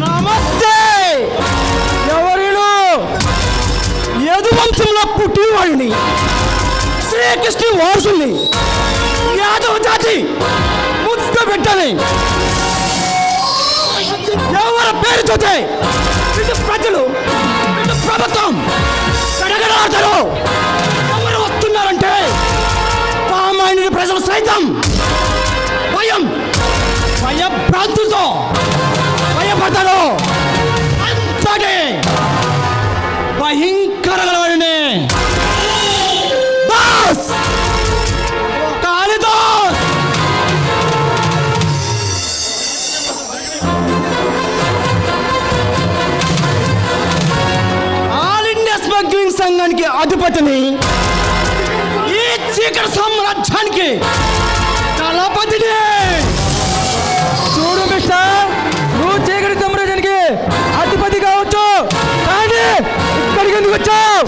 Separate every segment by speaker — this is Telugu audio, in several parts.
Speaker 1: నమస్తే! ఎవరిలో? యదు వంశంలో పుట్టినవాడిని. శ్రీకృష్ణ వారసుని యాదవ జాతి ముద్దు పెట్టని. ఎవరి పేరు చూస్తే ప్రజలు ప్రభుత్వం. గడగడాడతారు సామాన్యుడి ప్రజలు సైతం భయం భయభ్రాంతులతో భయపడతారు అంతటి భయంకరమైన దాస్! సంఘానికి అధిపతిని ఈ చీకటి సామ్రాజ్యానికి దళపతిని
Speaker 2: చూడు మిస్టర్ నువ్వు చీకటి సామ్రాజ్యానికి అధిపతి కావచ్చు కానీ ఇక్కడికి ఎందుకు వచ్చావు?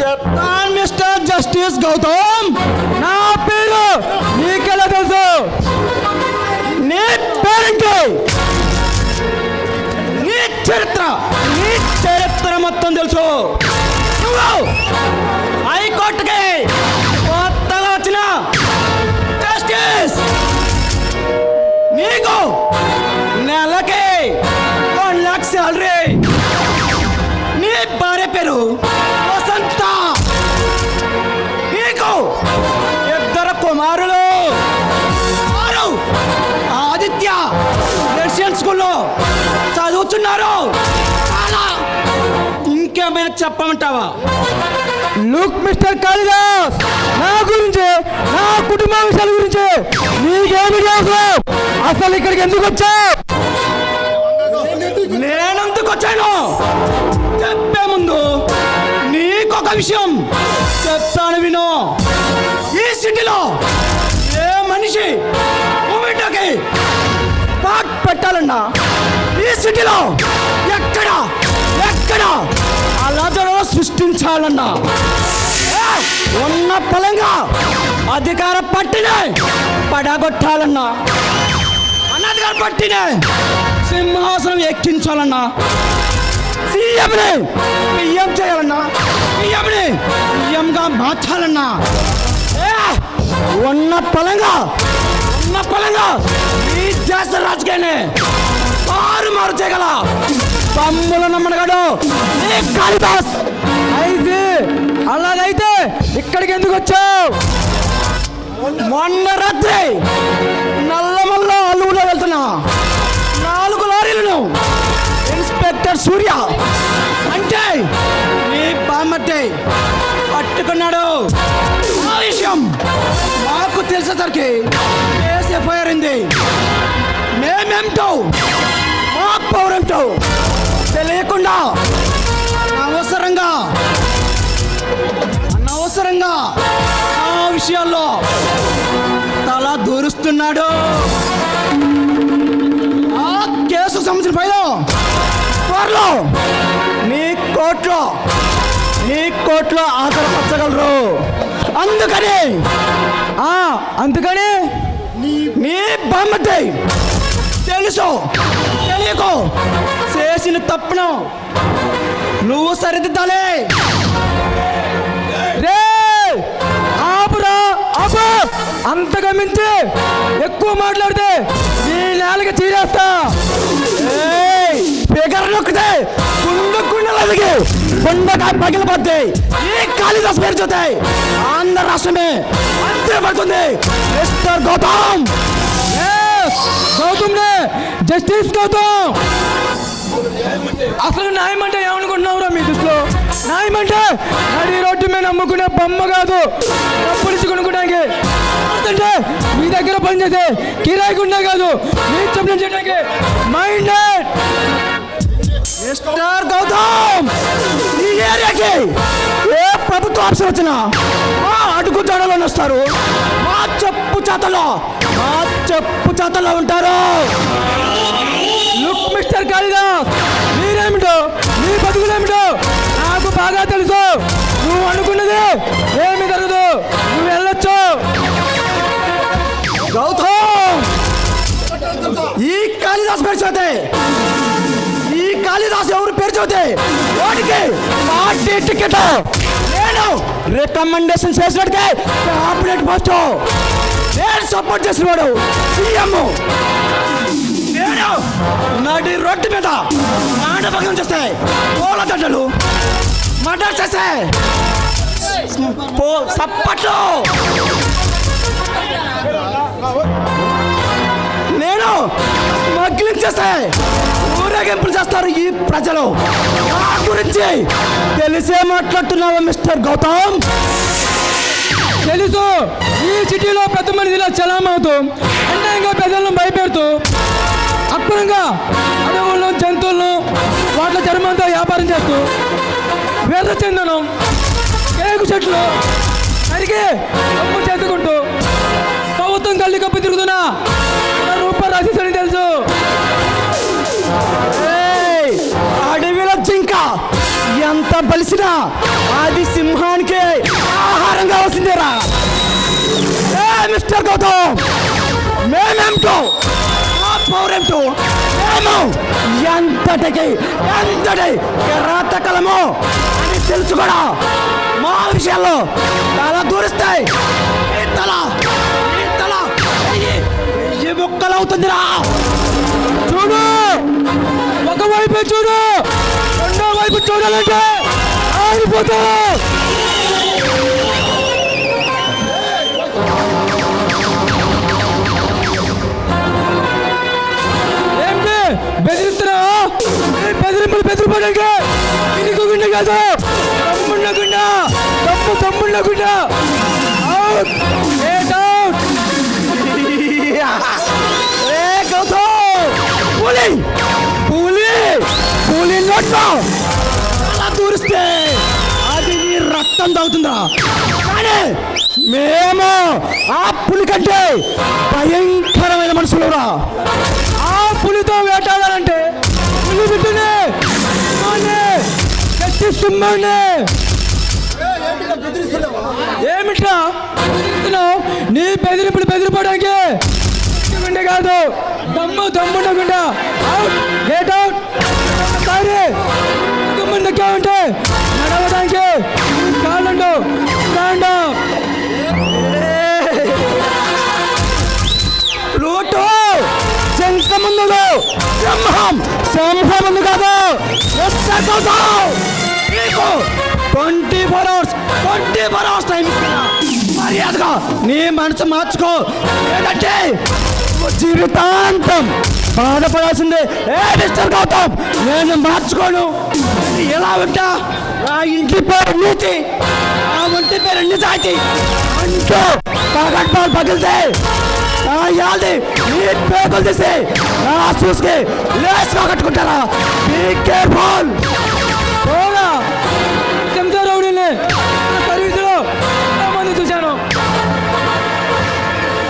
Speaker 1: చెప్తాను మిస్టర్ జస్టిస్ గౌతమ్. నెలకి వన్ లాక్ శాలరీ నీ భార్య పేరు వసంత. నీకు ఇద్దరు కుమారులు. వారు ఆదిత్య రెసిడెంట్ స్కూల్లో చదువుతున్నారు. చాలా ఇంకేమైనా చెప్పమంటావా?
Speaker 2: లుక్ మిస్టర్ కాళిదాస్ నా గురించి నా కుటుంబ విషయాల గురించి నీకేమి తెలుసు? అసలు ఇక్కడికి ఎందుకు వచ్చావు?
Speaker 1: నేనెందుకు వచ్చాను? చెప్పే ముందు నీకొక విషయం చెప్తాను విను. ఈ సిటీలో ఏ మనిషి పెట్టాలన్నా ఈ సిటీలో ఎక్కడ ఎక్కడ అలజడో సృష్టించాలన్నా. ఏ, ఉన్న పొలంగా అధికార పట్టినే పడగొట్టాలన్నా. అనాధికార పట్టినే సింహాసనం ఎక్కించాలన్నా. సీఎంని పిఎం చేయాలన్నా. పిఎంని పిఎంగా మార్చాలన్నా. ఏ, ఉన్న పలంగా ఉన్న పలంగా ఈ దేశ రాజకీయాన్ని మారు మారు చేయగల తమ్ముల నమ్మడగాడు కాళిదాస్!
Speaker 2: అయితే అలాగైతే ఇక్కడికి ఎందుకు వచ్చావు?
Speaker 1: మొన్న రాత్రి నల్లమల్ల అల్లుగులో వెళ్తున్నా. నాలుగు లారీలను. ఇన్స్పెక్టర్ సూర్య అంటే నీ బామ్మట్టి పట్టుకున్నాడు. ఆ విషయం మాకు తెలిసేసరికి కేసు ఎఫ్ఐఆర్ అయింది. మేమేమిటో మా పౌరంటో తెలియకుండా అనవసరంగా అనవసరంగా ఆ విషయాల్లో తల దూరుస్తున్నాడు. ఆ కేసు సంబంధించిన ఫైలు త్వరలో నీ కోర్టులో నీ కోర్టులో ఆధారపరచగలరు అందుకని
Speaker 2: అందుకని
Speaker 1: నీ బామ్మతి తెలుసు. తెలియకు చేసిన తప్పును నువ్వు సరిదిద్దాలే.
Speaker 2: రే! ఆపురా ఆపు! అంతగా మించి ఎక్కువ మాట్లాడితే నీ నేలకి చీరేస్తా.
Speaker 1: ఫిగర్ నొక్కితే గుండె గుండెలు అదిగి గుండెకాయ పగిలిపోద్ది. ఈ కాళిదాస్ పేరు చూతాయి ఆంధ్ర రాష్ట్రమే అంతే పడుతుంది. Mister Gautam
Speaker 2: Gautam justice Gautam. అసలు న్యాయం అంటే ఏమనుకుంటున్నావురా మీ దృష్టిలో? న్యాయం అంటే నడి రోడ్డు మీద నమ్ముకునే బొమ్మ కాదు డబ్బులిచ్చి కొనుక్కోడానికి. అంటే మీ దగ్గర పనిచేసే కిరాయి గుండా కాదు మీ చెప్పిన చేయడానికి మైండ్
Speaker 1: మిస్టర్ గౌతమ్ ఈ ఏరియాకి ఏ ప్రభుత్వ ఆఫీసర్ వచ్చినా మా అడుగు జాడలో వస్తారు. మా చెప్పు చేతలో చెప్పు చేతల్లో ఉంటారు.
Speaker 2: లుక్ మిస్టర్ కాళిదా మీరేమిటో? మీ బతుకులేమిటో? నాకు బాగా తెలుసు. నువ్వు అనుకున్నది ఏమి జరగదు.
Speaker 1: నువ్వు
Speaker 2: వెళ్ళొచ్చు.
Speaker 1: గౌతమ్! ఈ కాళిదాస్ పేరు చదివితే ఈ కాళిదాస్ ఎవరు పేరు చదివితే వాడికి పార్టీ టికెట్. నేను రికమెండేషన్ చేసినట్టుగా ఆపరేట్ పోస్ట్. నేను సపోర్ట్ చేసిన వాడు సీఎం. నేను నడి రొట్టె మీద ఆడభంగం చేస్తే పూల దండలు మర్డర్ చేస్తే పో సప్పట్లు. నేను స్మగ్లింగ్ చేస్తే ఊరేగింపులు చేస్తారు ఈ ప్రజలు. నా గురించి తెలిసే మాట్లాడుతున్నావా మిస్టర్ గౌతమ్?
Speaker 2: తెలుసు. ఈ సిటీలో పెద్ద మనిషిలా చలామవుతూ అన్యాయంగా ప్రజలను భయపెడుతూ అక్రమంగా అడవులను జంతువులను వాటి చర్మంతో వ్యాపారం చేస్తూ వేద చందనం కేకు చెట్లు నరికి అప్పు చేసుకుంటూ ప్రభుత్వం కళ్ళు కప్పు తిరుగుతున్నా రూపాయలు రాసేసని
Speaker 1: ఎంతటికి ఎంతటి కిరాతకలము అని తెలుసు కూడా. మా విషయాల్లో తల దూరిస్తాయి. తల ఈ తల వెయ్యి- ముక్కలవుతుందిరా. చూడు అవుతుందిరా
Speaker 2: చూడు ఒకవైపు చూడు రెండో వైపు చూడాలంటే ఆగిపోతావు. బెదిరింపులు బెదిరిపోయాక కాదు. తమ్ముళ్ళ గుండె. తమ్ము తమ్ముళ్ళ
Speaker 1: పులి. పులి. అలా దూరిస్తే అది నీ రక్తం తాగుతుందా కానీ మేము ఆ పులి కంటే భయంకరమైన మనుషులురా.
Speaker 2: ఆ పులితో వేటాడాలంటే పులి బిడ్డనే గట్టి సింహాన్ని ఏమిట్రా నీ బెదిరింపులు బెదిరిపోవడానికి. గుండె కాదు. దమ్ము దమ్ముండకుండా అవుట్ గేట్ అవుట్ సారీ. ముందుకే నడవడానికి కాళ్ళండు స్టాండ్ అప్
Speaker 1: రూటు జంక ముందు సింహం సింహం ముందు కాదు నీకు twenty four hours twenty four hours time మర్యాదగా నీ మనసు మార్చుకో. లేదంటే జీవితాంతం బాధపడాల్సిందే. ఏ మిస్టర్ గౌతమ్? నేను మార్చుకోను. ఎలా ఉంటా? నా ఇంటి పేరు నీతి. నా ఒంటి పేరు నిజాయితీ. అంటూ పగట్పాలు పగిలితే నా యాది నీ పేగులు తీసి. నా చూసుకి లేసుగా కట్టుకుంటారా? Be careful